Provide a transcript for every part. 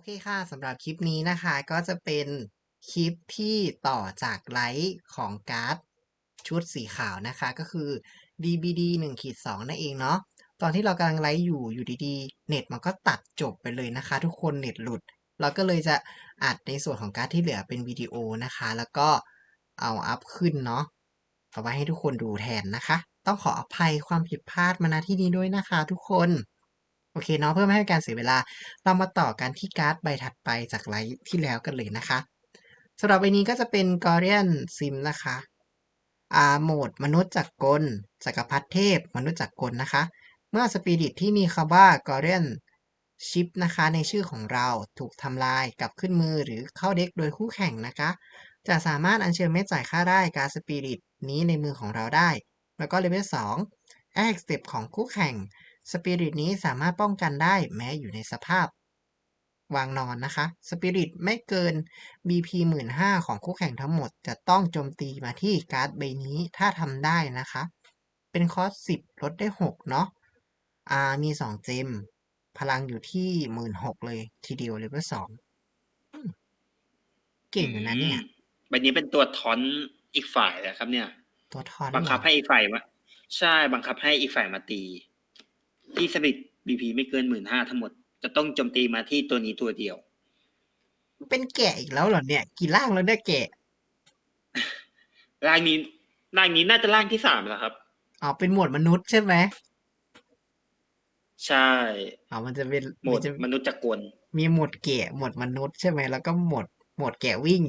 อเคค่ะสำหรับคลิปนี้นะคะก็จะเป็นคลิปที่ต่อจากไลฟ์ของการ์ดชุดสีขาวนะคะ ก็คือ DBD 1ขีด2นั่นเองเนาะตอนที่เรากำลังไลฟ์อยู่อยู่ดีๆ เน็ตมันก็ตัดจบไปเลยนะคะ ทุกคนเน็ตหลุด เราก็เลยจะอัดในส่วนของการ์ดที่เหลือเป็นวิดีโอนะคะ แล้วก็เอาอัพขึ้นเนาะเอาไว้ให้ทุกคนดูแทนนะคะ ต้องขออภัยความผิดพลาดมาณที่นี้ด้วยนะคะ ทุกคน โอเคเนาะเพื่อไม่ให้การเสียเวลา เรามาต่อกันที่การ์ดใบถัดไปจากไลฟ์ที่แล้วกันเลยนะคะสำหรับใบนี้ก็จะเป็น g o r i a n Sim นะคะอาโหมดมนุษย์จักรกลจักรพรรดิเทพ มนุษย์จักรกลนะคะ เมื่อสปิริตที่มีคำว่า g o r i a n Ship นะคะในชื่อของเราถูกทำลายกลับขึ้นมือหรือเข้าเด็กโดยคู่แข่งนะคะ จะสามารถอัญเชิญเม็ดจ่ายค่าได้การสปิริตนี้ในมือของเราได้ แล้วก็เลเวล2 Attack Step ของคู่แข่ง สปิริตนี้สามารถป้องกันได้แม้อยู่ในสภาพ วางนอนนะคะ สปิริตไม่เกิน BP 15,000ของคู่แข่งทั้งหมด จะต้องโจมตีมาที่การ์ดใบนี้ถ้าทำได้นะคะ เป็นคอส10 ลดได้ 6 เนาะอ่ามี 2 เจม พลังอยู่ที่ 16,000เลยทีเดียวเลเวล2อืมเก่งอยู่นะเนี่ยอืมใบนี้เป็นตัวทอนอีกฝ่ายนะครับ เนี่ย ตัวทอนบังคับเหรอให้อีกฝ่ายมาใช่บังคับให้อีกฝ่ายมาตี ที่สปิดบีพีไม่เกินหมื่นห้าทั้งหมด จะต้องโจมตีมาที่ตัวนี้ตัวเดียว เป็นแกะอีกแล้วเหรอเนี่ย กี่ร่างแล้วเนี่ยแกะร่างนี้ร่างนี้น่าจะร่างที่สามแล้วครับอ๋อเป็นหมวดมนุษย์ใช่ไหมใช่อ๋อมันจะเป็นหมมัดนจะมนุษย์จักรกลมีหมวดแกะหมวดมนุษย์ใช่ไหมแล้วก็หมวดหมวดแกะวิ่ง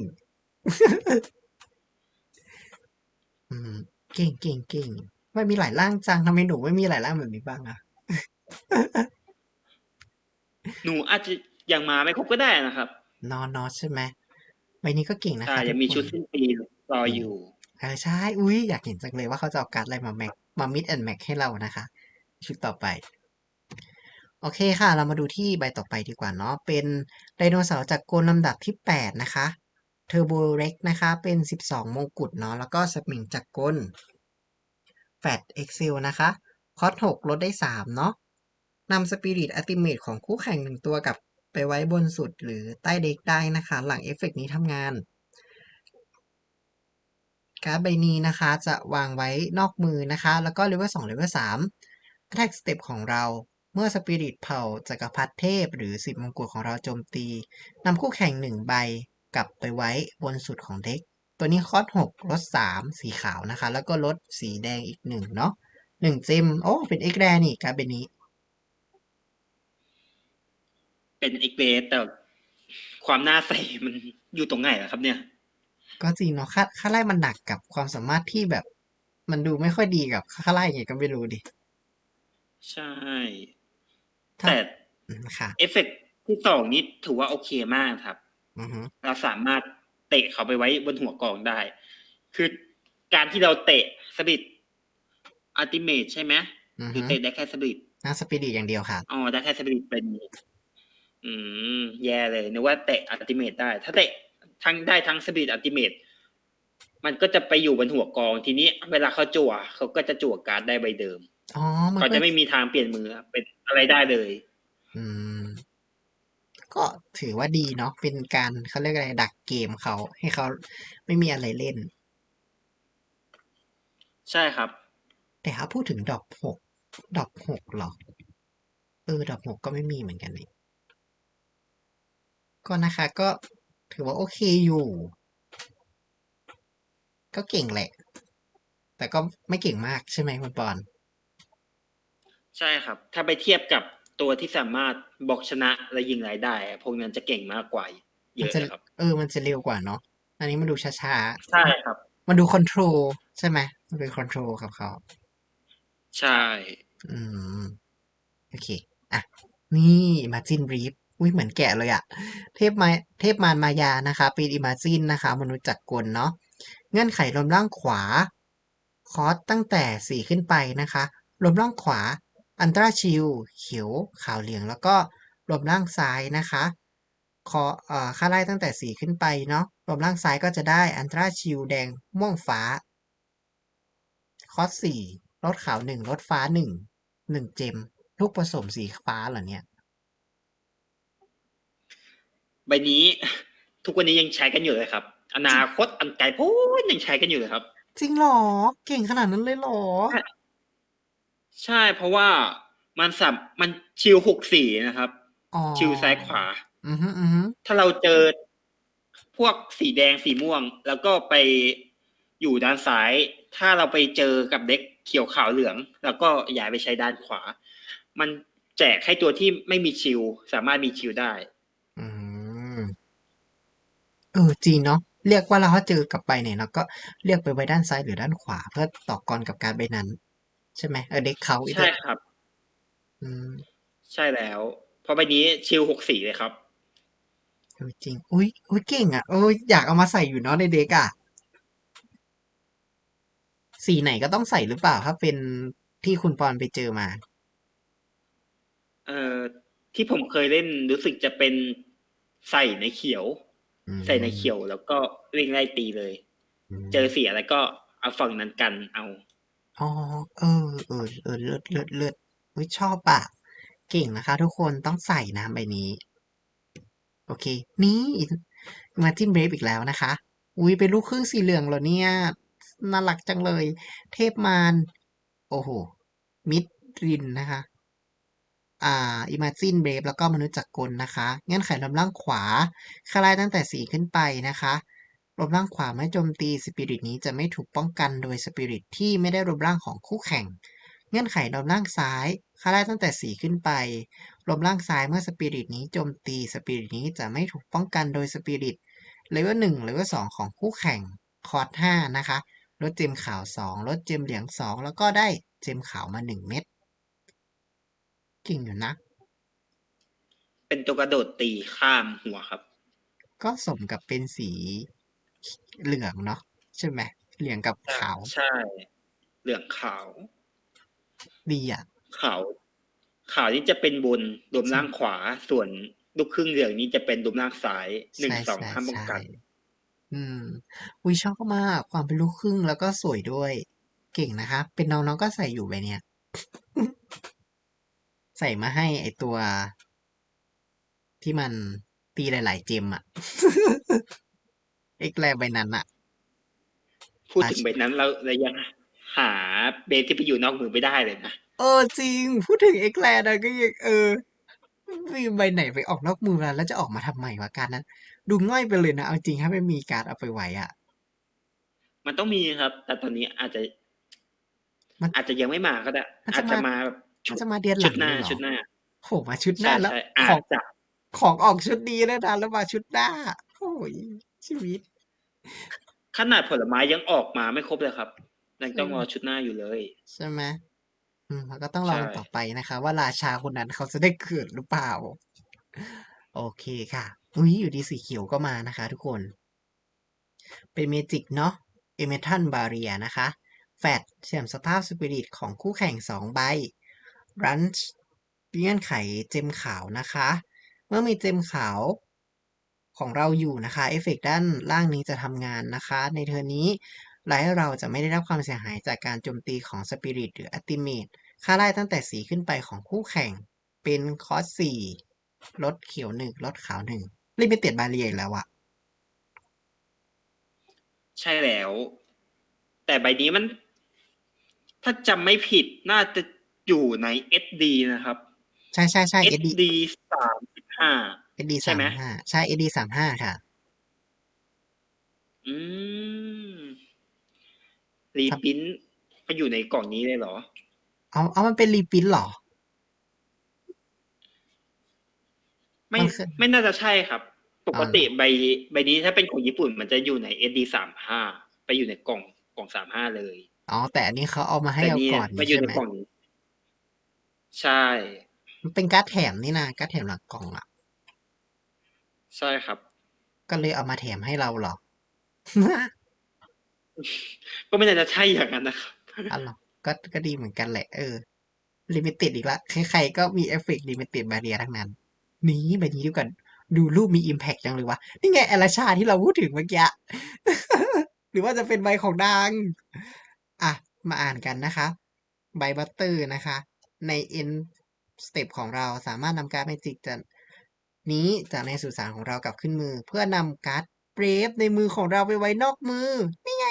อืมเก่งเก่งเก่งไม่มีหลายร่างจังทำไมหนูไม่มีหลายร่างแบบนี้บ้างอะ หนูอาจจะยังมาไม่ครบก็ได้นะครับ นอนนอใช่ไหมใบนี้ก็เก่งนะใช่คะยังมีทุกคนชุดสิ้นปีรออยู่เออใช่อุ้ยอยากเห็นจังเลยว่าเขาจะเอาการ์ดอะไรมาแม็กมามิดแอนแม็กให้เรานะคะ ชุดต่อไป โอเคค่ะ เรามาดูที่ใบต่อไปดีกว่าเนาะเป็นไดโนเสาร์จากกลลำดับที่ 8 นะคะเทอร์โบเร็กนะคะ เป็น 12 มงกุฎเนาะแล้วก็สมิงจากกลแฟตเอ็กเซลนะคะ คอส6ลดได้ 3 เนาะ นำสปิริตอัติเมตของคู่แข่งหนึ่งตัวกลับไปไว้บนสุดหรือใต้เด็กได้นะคะ หลังเอฟเฟกต์นี้ทำงาน การ์ดใบนี้นะคะจะวางไว้นอกมือนะคะ แล้วก็เลเวล2เลเวล3 Attack Step ของเราเมื่อสปิริตเผ่าจักรพรรดิเทพ หรือสิบมงกุฎของเราโจมตีนำคู่แข่งหนึ่งใบกลับไปไว้บนสุดของเด็ก ตัวนี้คอส6ลด3สีขาวนะคะ แล้วก็ลดสีแดงอีกหนึ่งเนาะหนึ่งเจมโอ้เป็นเอ็กแรนี่การ์ดใบนี้ เป็นเอกเบสแต่ความน่าใส่มันอยู่ตรงไหนล่ะครับ เนี่ย ก็จริงเนาะค่าค่าไล่มันหนักกับความสามารถที่แบบ มันดูไม่ค่อยดีกับค่าไล่ไงก็ไม่รู้ดิ ใช่ ถ้าแต่อืมค่ะ เอฟเฟกต์ที่สองนี้ถือว่าโอเคมากครับ อือฮึเราสามารถเตะเขาไปไว้บนหัวกองได้ คือการที่เราเตะสปิดอัลติเมทใช่ไหมอือหฮึรือเตะได้แค่สปิด น่าสปิริตอย่างเดียวค่ะ อ๋อได้แค่สปิดเป็น อืม แย่เลยนึกว่าเตะอัลติเมทได้ ถ้าเตะทั้งได้ทั้งสปิดอัลติเมทมันก็จะไปอยู่บนหัวกองทีนี้ เวลาเขาจั่วเขาก็จะจั่วการ์ดได้ใบเดิมอ๋อมันเขาก็จะไม่มีทางเปลี่ยนมือเป็นอะไรได้เลย อืม ก็ถือว่าดีเนาะเป็นการเขาเรียกอะไรดักเกมเขาให้เขาไม่มีอะไรเล่น ใช่ครับ แต่ถ้าพูดถึงดอกหกดอกหกหรอเออดอกหกก็ไม่มีเหมือนกันนี่ ก็นะคะก็ถือว่าโอเคอยู่ ก็เก่งแหละ แต่ก็ไม่เก่งมากใช่ไหมคุณปอน ใช่ครับ ถ้าไปเทียบกับตัวที่สามารถบอกชนะและยิงรายได้อะพวกนั้นจะเก่งมากกว่าเยมันอะจะเลยครับ เออ มันจะเร็วกว่าเนาะอันนี้มันดูช้าใช่ครับ ๆ มันดูคอนโทรลใช่ไหมมันเป็นคอนโทรลกับเขาใช่ อืม โอเค อะ นี่มาจินรีฟ อุ้ยเหมือนแกะเลยอะเทพมาเทพมารมายานะคะป็นอิมาจินนะคะ มนุษย์จักรกลเนาะเงื่อนไขลมล่างขวา คอสตั้งแต่สี่ขึ้นไปนะคะลมล่างขวา อันตราชิลเขียวขาวเหลืองแล้วก็ลมล่างซ้ายนะคะคอเอ่อค่าไล่ตั้งแต่สี่ขึ้นไปเนาะลมล่างซ้ายก็จะได้อันตราชิลแดงม่วงฟ้า คอสสี่ลดขาวหนึ่งลดฟ้าหนึ่งหนึ่งเจมลูกผสมสีฟ้าเหรอเนี่ย ใบนี้ ทุกวันนี้ยังใช้กันอยู่เลยครับ อนาคตอันไกลโพ้นยังใช้กันอยู่เลยครับ จริงเหรอ เก่งขนาดนั้นเลยเหรอ ใช่เพราะว่ามันสับมันชิวหกสีนะครับ อ๋อชิวซ้ายขวา อือฮึอือฮึถ้าเราเจอพวกสีแดงสีม่วง แล้วก็ไปอยู่ด้านซ้าย ถ้าเราไปเจอกับเด็กเขียวขาวเหลือง แล้วก็ย้ายไปใช้ด้านขวา มันแจกให้ตัวที่ไม่มีชิว สามารถมีชิวได้อืม เออจริงเนาะเรียกว่าเราถ้าเจอกับใบไหนเราก็เรียกไปไว้ด้านซ้ายหรือด้านขวา เพื่อต่อกรกับการใบนั้น ใช่ไหมเออเด็กเขาอีกใช่ครับ อืมใช่แล้ว เพราะใบนี้ชิวหกสีเลยครับเออจริง อุ้ยอุ้ยเก่งอะเอออยากเอามาใส่อยู่เนาะในเด็กอะสีไหนก็ต้องใส่หรือเปล่า ถ้าเป็นที่คุณปอนไปเจอมา เอ่อที่ผมเคยเล่นรู้สึกจะเป็นใส่ในเขียวอืม ใส่ในเขียวแล้วก็วิ่งไล่ตีเลยมเจอเสียแล้วก็เอาฝั่งนั้นกันเอาอ๋อเออเออเออเลิศเลิศเลิศอุ้ยชอบอะเก่งนะคะ ทุกคนต้องใส่นะใบนี้ โอเค นี่มาจิ้มเบรฟอีกแล้วนะคะ อุ้ยเป็นลูกครึ่งสีเหลืองเหรอเนี่ยน่ารักจังเลย เทพมารโอ้โหมิดรินนะคะ อ่าอิมาจินเบรฟแล้วก็มนุษย์จักรกลนะคะ เงื่อนไขลมล่างขวาค่าไล่ตั้งแต่สีขึ้นไปนะคะลมล่างขวาไม่โจมตีสปิริตนี้จะไม่ถูกป้องกันโดยสปิริตที่ไม่ได้รวมร่างของคู่แข่ง เงื่อนไขลมล่างซ้ายค่าไล่ตั้งแต่สีขึ้นไปลมล่างซ้ายเมื่อสปิริตนี้โจมตีสปิริตนี้จะไม่ถูกป้องกันโดยสปิริตเลเวลหนึ่งเลเวลสองของคู่แข่งคอร์สห้านะคะลดเจมขาวสองลดเจมเหลืองสองแล้วก็ได้เจมขาวมาหนึ่งเม็ด เก่งอยู่นะ เป็นตัวกระโดดตีข้ามหัวครับ ก็สมกับเป็นสีเหลืองเนาะใช่ไหมเหลืองกับขาว ใช่ เหลืองขาว ดีอะ ขาว ขาวนี่จะเป็นบนรวมล่างขวา ส่วนลูกครึ่งเหลืองนี้จะเป็นรวมล่างซ้ายหนึ่งใช่สองใช่ห้ามป้องกันใช่อืมวิชอบมาก ความเป็นลูกครึ่งแล้วก็สวยด้วย เก่งนะคะ เป็นน้องๆก็ใส่อยู่ใบเนี้ยใส่มาให้ไอตัว ที่มันตีหลาย ๆ เจมอะเอ็กแลใบนั้นอะพูดอะถึงใบนั้นเราเรายังหาเบสที่ไปอยู่นอกมือไม่ได้เลยนะเออจริง พูดถึงเอ็กแลนะก็ยังเออมีใบไหนไปออกนอกมือแล้วแล้วจะออกมาทำไมวะการนั้น ดูง่อยไปเลยนะเอาจริงถ้าไม่มีการดเอาไปไว้อะมันต้องมีครับ แต่ตอนนี้อาจจะ มันอาจจะยังไม่มาก็ได้มันจะอาจจะมามาแบบ มันจะมาเดือนหชุลัดงหน้าเลยเหรอชุดหน้าโหมาชุดหน้าใช่แล้วใช่ขอาอจงจะของออกชุดนี้แล้วนะแล้วมาชุดหน้าโอ้ยชีวิต ขนาดผลไม้ยังออกมาไม่ครบเลยครับยังต้องรอชุดหน้าอยู่เลย ใช่ไหมอืมแล้วก็ต้องรอใช่ต่อไปนะคะ ว่าราชาคนนั้นเขาจะได้เกิดหรือเปล่า โอเคค่ะอุ้ยอยู่ดีสีเขียวก็มานะคะ ทุกคน เป็นเมจิกเนาะเอเมทันบาเรียนะคะ แฟดเสื่อมสภาพสปิริตของคู่แข่งสองใบ รันช์เงื่อนไขเจมขาวนะคะ เมื่อมีเจมขาวของเราอยู่นะคะเอฟเฟกต์ด้านล่างนี้จะทำงานนะคะ ในเทอร์นนี้ไลท์เราจะไม่ได้รับความเสียหายจากการโจมตีของสปิริตหรืออัติเมตค่าไล่ตั้งแต่สีขึ้นไปของคู่แข่งเป็นคอสสี่ลดเขียวหนึ่งลดขาวหนึ่งลิมิเต็ดบาเรียแล้วอะใช่แล้ว แต่ใบนี้มัน ถ้าจำไม่ผิดน่าจะ อยู่ใน SD นะครับ ใช่ใช่ใช่ SD SD สามสิบห้า SD ใช่สามไหม ห้าใช่ SD สามห้าค่ะ อืม รีปรินท์ก็อยู่ในกล่องนี้เลยเหรอ เอาเอามันเป็นรีพินเหรอ ไม่มันคือไม่น่าจะใช่ครับปกติอ๋อเหรอใบใบนี้ถ้าเป็นของญี่ปุ่น มันจะอยู่ใน SD สามห้าไปอยู่ในกล่องกล่องสามห้าเลย อ๋อแต่อันนี้เขาเอามาให้แต่เอานี่ก่อนมานี่อยู่ใช่ในไหมกล่องนี้ ใช่ มันเป็นการ์ดแถมนี่นะการ์ดแถมหลังกล่องอะ ใช่ครับ ก็เลยเอามาแถมให้เราเหรอ ก็ไม่น่าจะใช่อย่างนั้นนะครับอ๋อเหรอก็ก็ดีเหมือนกันแหละ เออลิมิเต็ดอีกละใครๆก็มีเอฟเฟกต์ลิมิเต็ดบาเรียทั้งนั้น นี้แบบนี้ดีกว่าดูรูปมีอิมแพกจังเลยวะ นี่ไงแอลชาที่เราพูดถึงเมื่อกี้ หรือว่าจะเป็นใบของดังอะ มาอ่านกันนะคะ ใบบัตเตอร์นะคะ ใน end step ของเราสามารถนำการ์ดเมจิกจะนี้จากในสุสานของเรากลับขึ้นมือ เพื่อนำการ์ดเบรฟในมือของเราไปไว้นอกมือ นี่ไง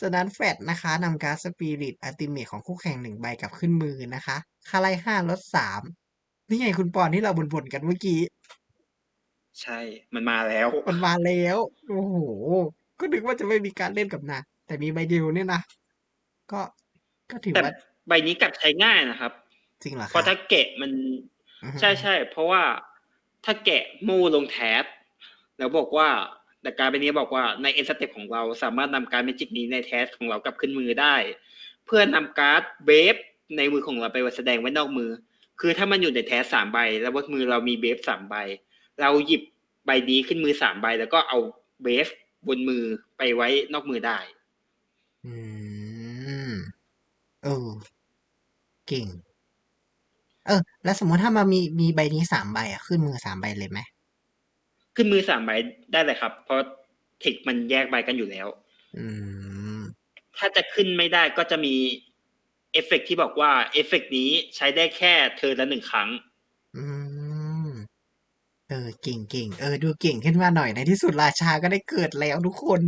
จากนั้นแฟดนะคะนำการ์ดสปิริตอัลติเมทของคู่แข่งหนึ่งใบกลับขึ้นมือนะคะคาไลห้าลดสามนี่ไงคุณปอนที่เราบ่นๆกันเมื่อกี้ ใช่ มันมาแล้ว มันมาแล้ว โอ้โห ก็นึกว่าจะไม่มีการเล่นกับนางแต่มีใบเดียวเนี่ยนะ ก็ ก็ถือแต่ว่า ใบนี้กลับใช้ง่ายนะครับจริงเหรอเพราะคะถ้าแกะมันอือฮึใช่ใช่เพราะว่าถ้าแกะมูลงแท็บแล้วบอกว่าแต่การเป็นนี้บอกว่าในเอ็นสเต็ปของเราสามารถนำการเมจิกนี้ในแท็บของเรากลับขึ้นมือได้ เพื่อนำการ์ดเบฟในมือของเราไปแสดงไว้นอกมือ คือถ้ามันอยู่ในแท็บสามใบ แล้วบนมือเรามีเบฟสามใบ เราหยิบใบนี้ขึ้นมือสามใบ แล้วก็เอาเบฟบนมือไปไว้นอกมือได้ อืมเออ เก่ง เออ แล้วสมมติถ้ามามีมีใบนี้สามใบอะ ขึ้นมือสามใบเลยไหมขึ้นมือสามใบได้เลยครับ เพราะเทคมันแยกใบกันอยู่แล้ว อืม ถ้าจะขึ้นไม่ได้ก็จะมีเอฟเฟกต์ที่บอกว่าเอฟเฟกต์นี้ใช้ได้แค่เธอละหนึ่งครั้ง อืม เออเก่งเก่งเออ ดูเก่งขึ้นมาหน่อยในที่สุดราชาก็ได้เกิดแล้วทุกคน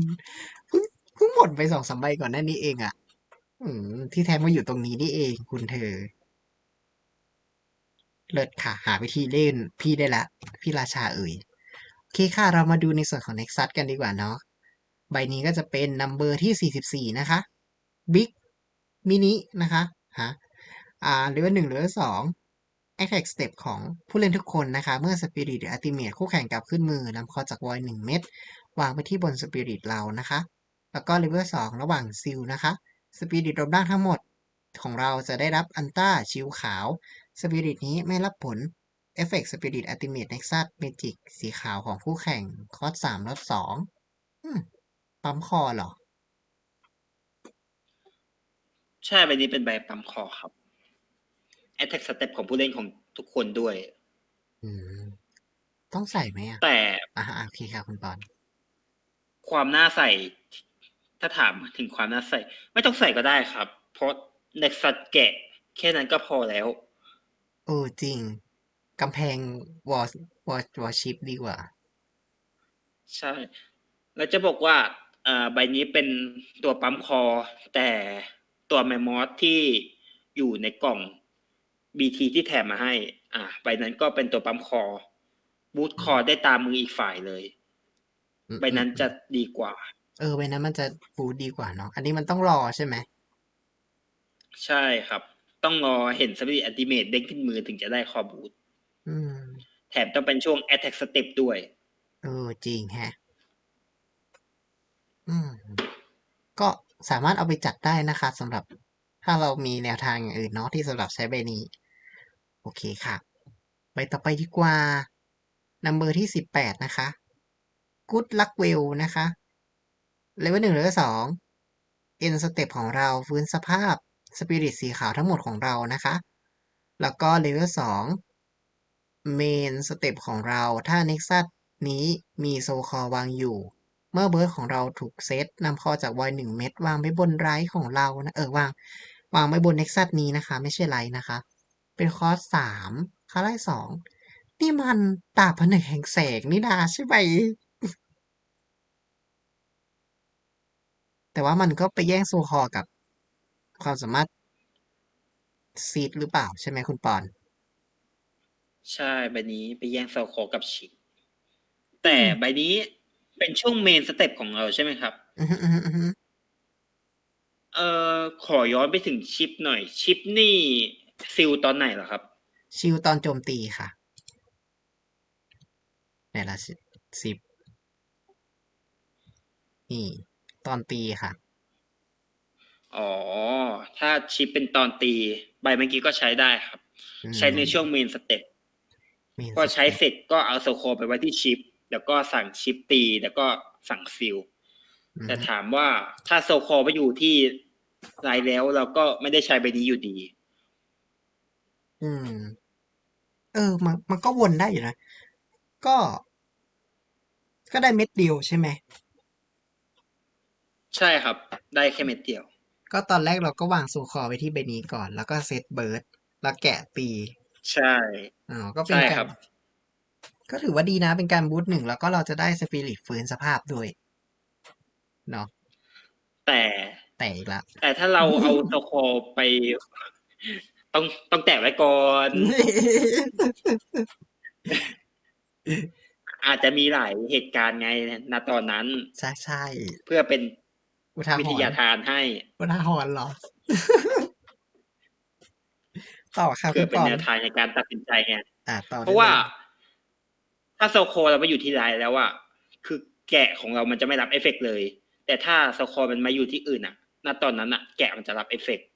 เพิ่งเพิ่งหมดไปสองสามใบก่อนหน้านี้เองอะ อืมที่แท้มาอยู่ตรงนี้นี่เองคุณเธอ เลิศค่ะ หาวิธีเล่นพี่ได้ละ พี่ราชาเอ่ย โอเคค่ะ เรามาดูในส่วนของ Nexus กันดีกว่าเนาะ ใบนี้ก็จะเป็นนัมเบอร์ที่ 44 นะคะ Big Mini นะคะฮะอ่าหรือว่าหนึ่งหรือว่าสอง Attack Step ของผู้เล่นทุกคนนะคะ เมื่อ Spirit หรือ Ultimate คู่แข่งกลับขึ้นมือนำคอจาก Void 1เม็ดวางไปที่บน Spirit เรานะคะ แล้วก็ Level 2ระหว่างซิลนะคะ Spirit รวมร่างทั้งหมดของเราจะได้รับอันต้าชิวขาว Spirit นี้ไม่รับผลเอฟเฟกต์ Spirit Ultimate Nexus Magic สีขาวของคู่แข่ง คอสสามลดสองอืมปั๊มคอเหรอ ใช่ใบนี้เป็นใบปั๊มคอครับ Attack Step ของผู้เล่นของทุกคนด้วยอืมต้องใส่ไหมอะ แต่อ่าโอเคค่ะคุณปอน ความน่าใส่ ถ้าถามถึงความน่าใส่ ไม่ต้องใส่ก็ได้ครับ เพราะในสัตว์แกะ แค่นั้นก็พอแล้วเออจริงกำแพงวอลวอลวอลชิปดีกว่า ใช่ แล้วจะบอกว่าเอ่อใบนี้เป็นตัวปั๊มคอ แต่ตัวแมมมอสที่อยู่ในกล่อง BT ที่แถมมาให้ อ่าใบนั้นก็เป็นตัวปั๊มคอ บูทคอได้ตามมืออีกฝ่ายเลย อืมใบนั้นจะดีกว่า เออใบนั้นมันจะฟูดดีกว่าเนาะอันนี้มันต้องรอใช่ไหมใช่ครับ ต้องรอเห็นสปิริตอัติเมตเด้งขึ้นมือถึงจะได้คอบูทอืมแถมต้องเป็นช่วง Attack Step ด้วย เออจริงแฮะ อืม ก็สามารถเอาไปจัดได้นะคะสำหรับถ้าเรามีแนวทางอย่างอื่นเนาะที่สำหรับใช้ใบนี้ โอเคค่ะ ไปต่อไปดีกว่านัมเบอร์ที่สิบแปดนะคะ Good Luck Well นะคะ เลเวลหนึ่งเลเวลสองเอ็นสเต็ปของเราฟื้นสภาพสปิริตสีขาวทั้งหมดของเรานะคะ แล้วก็เลเวลสองเมนสเต็ปของเราถ้าเน็กซัสนี้มีโซคอวางอยู่ เมื่อเบิร์ดของเราถูกเซตนำคอจากวอยหนึ่งเม็ดวางไว้บนไรของเรานะเออวาง วางไว้บนเน็กซัสนี้นะคะ ไม่ใช่ไรนะคะ เป็นคอสสามคาไล่สองนี่มันดาผนึกแห่งแสงนี่นาใช่ไหม แต่ว่ามันก็ไปแย่งโซคอกับความสามารถซีดหรือเปล่าใช่ไหมคุณปอน ใช่ใบนี้ไปแย่งเซลโคกับชิกแต่อืมใบนี้เป็นช่วงเมนสเต็ปของเราใช่ไหมครับอือฮึอือฮึอือฮึเอ่อขอย้อนไปถึงชิปหน่อย ชิปนี่ซิลตอนไหนเหรอครับชิลตอนโจมตีค่ะไหนละสิสิบนี่ ตอนตีค่ะ อ๋อ ถ้าชิปเป็นตอนตี ใบเมื่อกี้ก็ใช้ได้ครับอืมใช้ในช่วงเมนสเต็ปเมนพอใช้สต็ปเสร็จก็เอาโซโคไปไว้ที่ชิป แล้วก็สั่งชิปตี แล้วก็สั่งซิลอือแต่ฮึถามว่าถ้าโซโคไปอยู่ที่ไรแล้วเราก็ไม่ได้ใช้ใบนี้อยู่ดี อืม เออ มันมันก็วนได้อยู่นะ ก็ ก็ได้เม็ดเดียวใช่ไหม ใช่ครับ ได้แค่เม็ดเดียว ก็ตอนแรกเราก็วางโซคอไว้ที่ใบนี้ก่อน แล้วก็เซตเบิร์ดแล้วแกะตี ใช่อ๋อก็เป็นใช่กาครัรบ ก็ถือว่าดีนะ เป็นการบูทหนึ่งแล้วก็เราจะได้สปิริตฟื้นสภาพด้วยเนาะแต่แต่อีกละ แต่ถ้าเราเอาโซโคไป ต้องต้องแตะไว้ก่อน อาจจะมีหลายเหตุการณ์ไงณตอนนั้น ใช่ใช่ เพื่อเป็น อุทาหวิทรยาณ์ทานให้ อุทาหรณ์เหรอ ต่อค่ะเพื่คุอณเป็นปอนแนวทางในการตัดสินใจไง อ่าต่อเพราะว่าได้ลยถ้าโซโคเรามาอยู่ที่ไลน์แล้วอะคือแกะของเรามันจะไม่รับเอฟเฟกต์เลย แต่ถ้าโซโคมันมาอยู่ที่อื่นอะณตอนนั้นอะแกะมันจะรับเอฟเฟกต์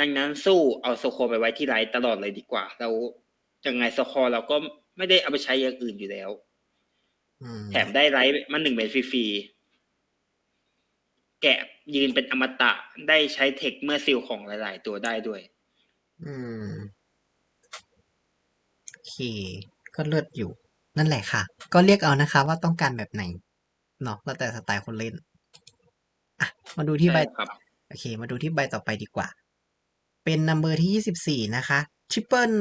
ดังนั้นสู้เอาโซโคไปไว้ที่ไลน์ตลอดเลยดีกว่า เรายังไงโซโคเราก็ไม่ได้เอาไปใช้อย่างอื่นอยู่แล้ว อืมแถมได้ไลท์มันหนึ่งเป็นฟรีๆ แกะยืนเป็นอมตะได้ใช้เทคเมื่อซิลของหลาย ๆ ตัวได้ด้วย อืมโอเค ก็เลือดอยู่ นั่นแหละค่ะ ก็เรียกเอานะคะ ว่าต้องการแบบไหนเนาะแล้วแต่สไตล์คนเล่นอะมาดูที่ใบใช่ครับ โอเค มาดูที่ใบต่อไปดีกว่า เป็นนัมเบอร์ที่ยี่สิบสี่นะคะ Triple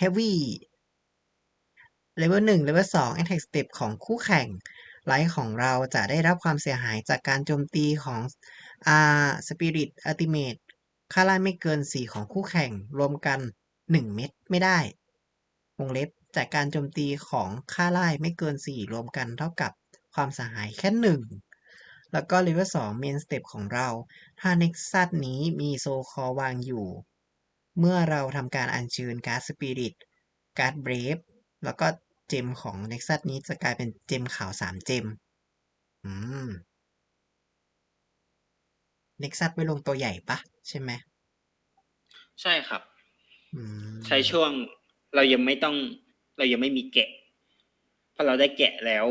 Heavy เลเวลหนึ่งเลเวลสอง Attack Step ของคู่แข่ง ไลท์ของเราจะได้รับความเสียหายจากการโจมตีของอ่า Spirit Ultimate ค่าไล่ไม่เกิน 4 ของคู่แข่งรวมกัน 1 เม็ดไม่ได้ วงเล็บจากการโจมตีของค่าไล่ไม่เกิน 4 รวมกันเท่ากับความเสียหายแค่ 1 แล้วก็เลเวล2 Main Step ของเรา ถ้า Nexus นี้มีโซคอวางอยู่ เมื่อเราทำการอัญเชิญการ์ด Spirit การ์ด Brave แล้วก็ เจมของ Nexus นี้จะกลายเป็นเจมขาว3เจม อืม Nexus ไว้ลงตัวใหญ่ปะใช่ไหม ใช่ครับอืมใช้ช่วงเรายังไม่ต้อง เรายังไม่มีแกะพอเราได้แกะแล้ว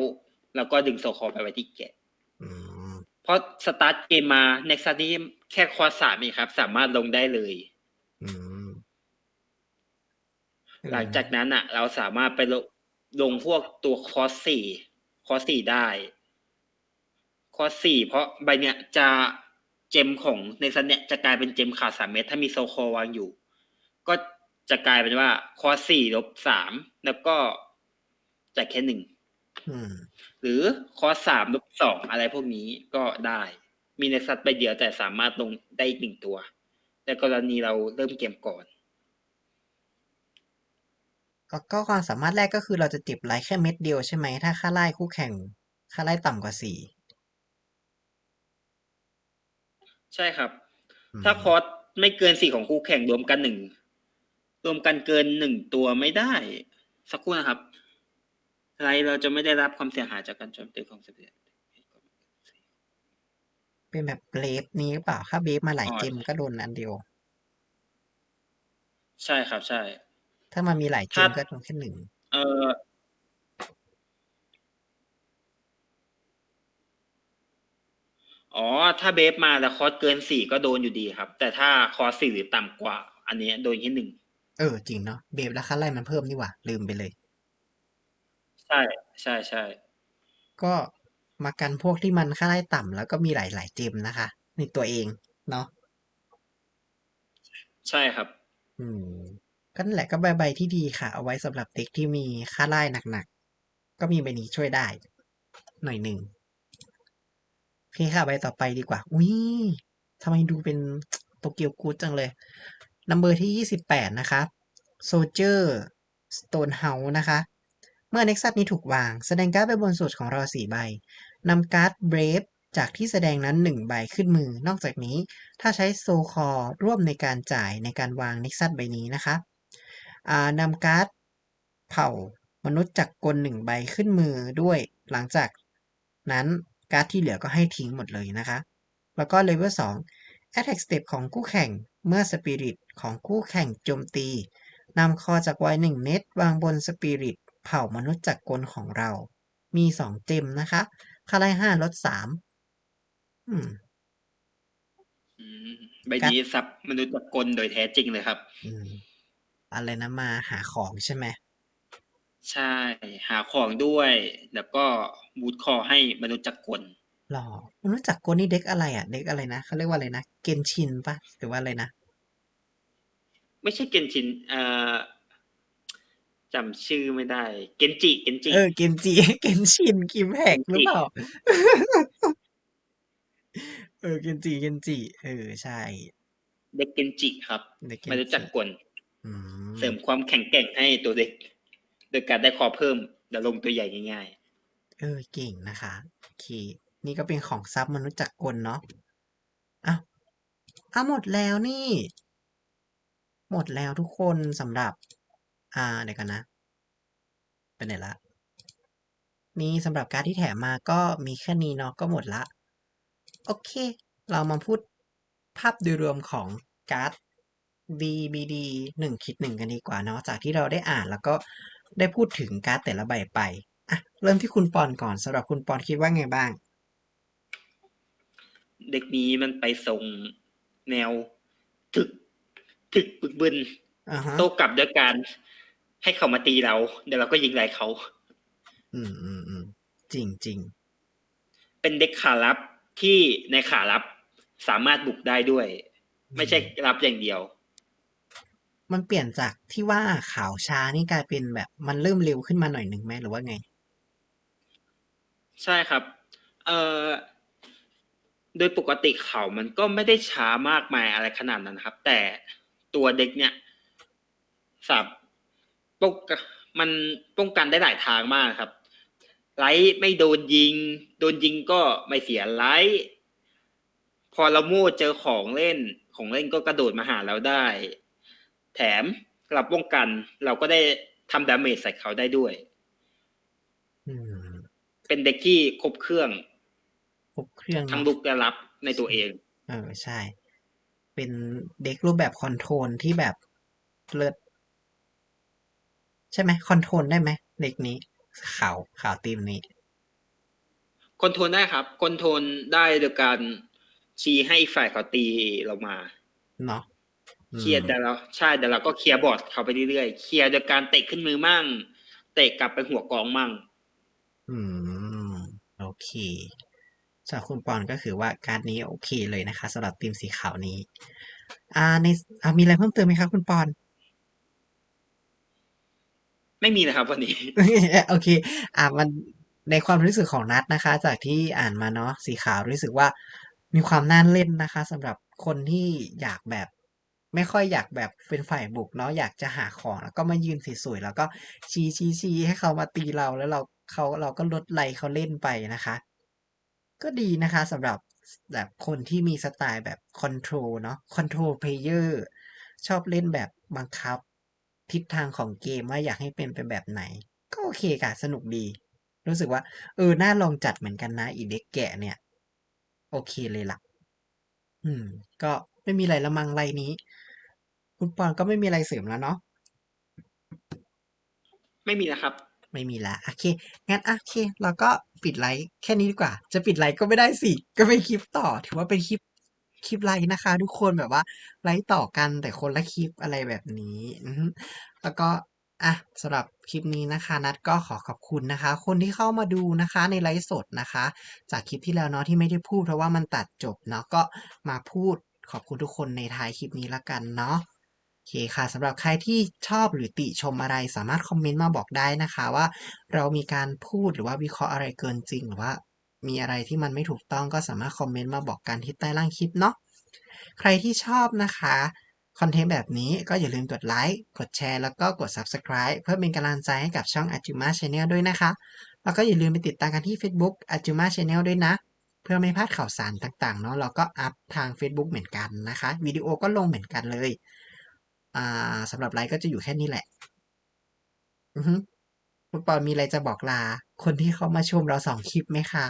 เราก็ดึงโซคอไปไว้ที่แกะอืมเพราะสตาร์ทเกมมาในซันนี้แค่คอร์สสามเองครับ สามารถลงได้เลยอืมหลังจากนั้นอะ เราสามารถไปลง ลงพวกตัวคอร์สสี่คอร์สสี่ได้คอร์สสี่เพราะใบเนี้ยจะเจมของในซันเนี่ยจะกลายเป็นเจมขาดสามเม็ดถ้ามีโซโควางอยู่ ก็จะกลายเป็นว่าคอร์สสี่ลบสามแล้วก็จะแค่หนึ่งอืมหรือคอร์สสามลบสองอะไรพวกนี้ก็ได้ มีในซัดไปเดียวแต่สามารถลงได้อีกหนึ่งตัว แต่กรณีเราเริ่มเกมก่อน แล้วก็ความสามารถแรกก็คือเราจะเจ็บไลท์แค่เม็ดเดียวใช่ไหม ถ้าค่าไล่คู่แข่ง ค่าไล่ต่ำกว่าสี่ใช่ครับอืมถ้าคอร์สไม่เกินสี่ของคู่แข่งรวมกันหนึ่งรวมกันเกินหนึ่งตัวไม่ได้ สักครู่นะครับไรเราจะไม่ได้รับความเสียหายจากการโจมตีของเสบียงเป็นแบบเบฟนี้หรือเปล่า ถ้าเบฟมาหลายอ๋อเจมก็โดนอันเดียว ใช่ครับใช่ ถ้ามันมีหลายเจมถ้าก็โดนแค่หนึ่งเอออ๋อ ถ้าเบฟมาแล้วคอร์สเกินสี่ก็โดนอยู่ดีครับ แต่ถ้าคอร์สสี่หรือต่ำกว่า อันเนี้ยโดนแค่หนึ่งเออ จริงเนาะเบฟแล้วค่าไล่มันเพิ่มนี่หว่าลืมไปเลย ใช่ใช่ใช่ก็มากันพวกที่มันค่าไล่ต่ำแล้วก็มีหลายๆเจมนะคะ ในตัวเองเนาะใช่ครับ อืม ก็นั่นแหละก็ใบใบที่ดีค่ะ เอาไว้สำหรับเด็กที่มีค่าไล่หนักๆ ก็มีใบนี้ช่วยได้ หน่อยหนึ่งโอเคค่ะใบต่อไปดีกว่า อุ้ยทำไมดูเป็นโตเกียวกูดจังเลยนัมเบอร์ที่ยี่สิบแปดนะคะโซเจอร์สโตนเฮาส์นะคะ เมื่อเน็กซัสนี้ถูกวาง แสดงการ์ดไปบนสุดของเราสี่ใบนำการ์ดเบรฟจากที่แสดงนั้นหนึ่งใบขึ้นมือ นอกจากนี้ถ้าใช้โซคอร่วมในการจ่ายในการวางเน็กซัสใบนี้นะคะ นำการ์ดเผ่ามนุษย์จักรกลหนึ่งใบขึ้นมือด้วย หลังจากนั้นการ์ดที่เหลือก็ให้ทิ้งหมดเลยนะคะ แล้วก็เลเวล2 Attack Step ของคู่แข่งเมื่อ Spirit ของคู่แข่งโจมตีนำคอจากไว้หนึ่งเม็ดวางบน Spirit เผ่ามนุษย์จักรกลของเรา มีสองเจมนะคะค่าไล่ห้าลดสามอืมอืมใบนี้ซับมนุษย์จักรกลโดยแท้จริงเลยครับ อืมอะไรนะมาหาของใช่ไหมใช่ หาของด้วย แล้วก็บูทคอให้มนุษย์จักรกลหรอมนุษย์จักรกลนี่เด็กอะไรอะ เด็กอะไรนะเขาเรียกว่าอะไรนะเกนชินปะหรือว่าอะไรนะไม่ใช่เกนชินเอ่อจำชื่อไม่ได้ เกนจิ เกนจิ เออเกนจิเกนชินกิมแฮกหรือเปล่า เออเกนจิเกนจิเออใช่ เด็กเกนจิครับเด็กเกนไม่รู้จักจิกลอืม เสริมความแข็งแกร่งให้ตัวเด็ก โดยการได้คอเพิ่มเดี๋ยวลงตัวใหญ่ง่ายเออเก่งนะคะโอเค นี่ก็เป็นของซับมนุษย์จักรกลเนาะอ้าวอ้าวหมดแล้วนี่ หมดแล้วทุกคนสำหรับ อ่าเดี๋ยวกันนะไปไหนละนี่สำหรับการดที่แถมมาก็มีแค่นี้เนาะก็หมดละ โอเค เรามาพูดภาพโดยรวมของการ์ด BBD หนึ่งคิดหนึ่งกันดีกว่าเนาะจากที่เราได้อ่านแล้วก็ได้พูดถึงการ์ดแต่ละใบไปอะเริ่มที่คุณปอนก่อนสำหรับคุณปอนคิดว่าไงบ้างๆเด็กนี้มันไปทรงแนวถึกถึกบึกบึนอ่าฮะโต้กลับด้วยการให้เขามาตีเรา เดี๋ยวเราก็ยิงไหลเขา อืมอืมอืมจริงจริงเป็นเด็กขารับที่ในขารับสามารถบุกได้ด้วย ไม่ใช่รับอย่างเดียว มันเปลี่ยนจากที่ว่าขาวช้านี่กลายเป็นแบบมันเริ่มเร็วขึ้นมาหน่อยหนึ่งไหมหรือว่าไง ใช่ครับ เอ่อโดยปกติเขามันก็ไม่ได้ช้ามากมายอะไรขนาดนั้นครับ แต่ตัวเด็กเนี่ยสับป้องกันมันป้องกันได้หลายทางมากครับ ไลท์ไม่โดนยิง โดนยิงก็ไม่เสียไลท์พอเรามู่เจอของเล่นของเล่นก็กระโดดมาหาเราได้ แถมเราป้องกัน เราก็ได้ทำดาเมจใส่เขาได้ด้วยอืมเป็นเด็กที่ครบเครื่องครบเครื่องทั้งเนาะลุกและรับในตัวเอง เออใช่ เป็นเด็กรูปแบบคอนโทรลที่แบบเลิศใช่ไหมคอนโทรลได้ไหมเด็กนี้ขาวขาวตีมนี้คอนโทรลได้ครับคอนโทรลได้โดยการชี้ให้อีกฝ่ายเขาตีเรามา เนาะอืม เคลียร์แต่เราใช่แต่เราก็เคลียร์บอร์ดเขาไปเรื่อยๆเคลียร์โดยการเตะขึ้นมือมั่ง เตะกลับไปหัวกองมั่ง อืม โอเคสำหรับคุณปอนก็คือว่าการดนี้โอเคเลยนะคะสำหรับทีมสีขาวนี้ อ่าในอ่ามีอะไรเพิ่มเติมไหมครับคุณปอน ไม่มีนะครับวันนี้ โอเค อ่ามันในความรู้สึกของนัดนะคะ จากที่อ่านมาเนาะสีขาวรู้สึกว่ามีความน่าเล่นนะคะสำหรับคนที่อยากแบบ ไม่ค่อยอยากแบบเป็นฝ่ายบุกเนาะอยากจะหาของแล้วก็มายืนสวยๆแล้วก็ชี้ชี้ชี้ให้เขามาตีเราแล้วเราเขาเราก็ลดไลเขาเล่นไปนะคะ ก็ดีนะคะสำหรับแบบคนที่มีสไตล์แบบคอนโทรลเนาะคอนโทรลเพลเยอร์ชอบเล่นแบบบังคับ ทิศทางของเกมว่าอยากให้เป็นไปนแบบไหน ก็โอเคค่ะสนุกดี รู้สึกว่า เออ น่าลองจัดเหมือนกันนะอีเด็กแกะเนี่ย โอเคเลยล่ะ อืม ก็ ไม่มีอะไรละมังไรนี้ คุณปอนก็ไม่มีอะไรเสริมแล้วเนาะไม่มีนะครับ ไม่มีละโอเค งั้นอะโอเค เราก็ปิดไลฟ์แค่นี้ดีกว่า จะปิดไลฟ์ก็ไม่ได้สิ ก็เป็นคลิปต่อ ถือว่าเป็นคลิปคลิปไลฟ์นะคะ ทุกคนแบบว่าไลฟ์ต่อกันแต่คนละคลิปอะไรแบบนี้อือฮึแล้วก็อะสำหรับคลิปนี้นะคะ นัดก็ขอขอบคุณนะคะ คนที่เข้ามาดูนะคะในไลฟ์สดนะคะ จากคลิปที่แล้วเนาะที่ไม่ได้พูดเพราะว่ามันตัดจบเนาะก็มาพูด ขอบคุณทุกคนในท้ายคลิปนี้ละกันเนาะโอเคค่ะสำหรับใครที่ชอบหรือติชมอะไรสามารถคอมเมนต์มาบอกได้นะคะว่า เรามีการพูดหรือว่าวิเคราะห์อะไรเกินจริง หรือว่า มีอะไรที่มันไม่ถูกต้องก็สามารถคอมเมนต์มาบอกกันที่ใต้ล่างคลิปเนาะใครที่ชอบนะคะคอนเทนต์แบบนี้ก็อย่าลืมกดไลค์ กดแชร์ แล้วก็กด Subscribe เพื่อเป็นกำลังใจให้กับช่อง a j u m a Channel ด้วยนะคะ แล้วก็อย่าลืมไปติดตามกันที่ Facebook a j u m a Channel ด้วยนะ พื่อไม่พลาดข่าวสารต่างๆเนาะเราก็อัพทาง Facebook เหมือนกันนะคะวิดีโอก็ลงเหมือนกันเลยอ่าสำหรับไลฟ์ก็จะอยู่แค่นี้แหละอือฮึคุณปอนมีอะไรจะบอกลา คนที่เขามาชมเราสองคลิปไหมคะ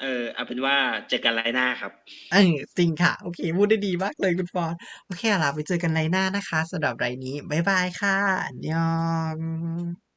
เออเอาเป็นว่าเจอกันไลน์หน้าครับเออจริงค่ะ โอเคพูดได้ดีมากเลยคุณปอนโอเคล่ะไปเจอกันไลน์หน้านะคะสำหรับไลน์นี้ บ๊ายบายค่ะอันยอง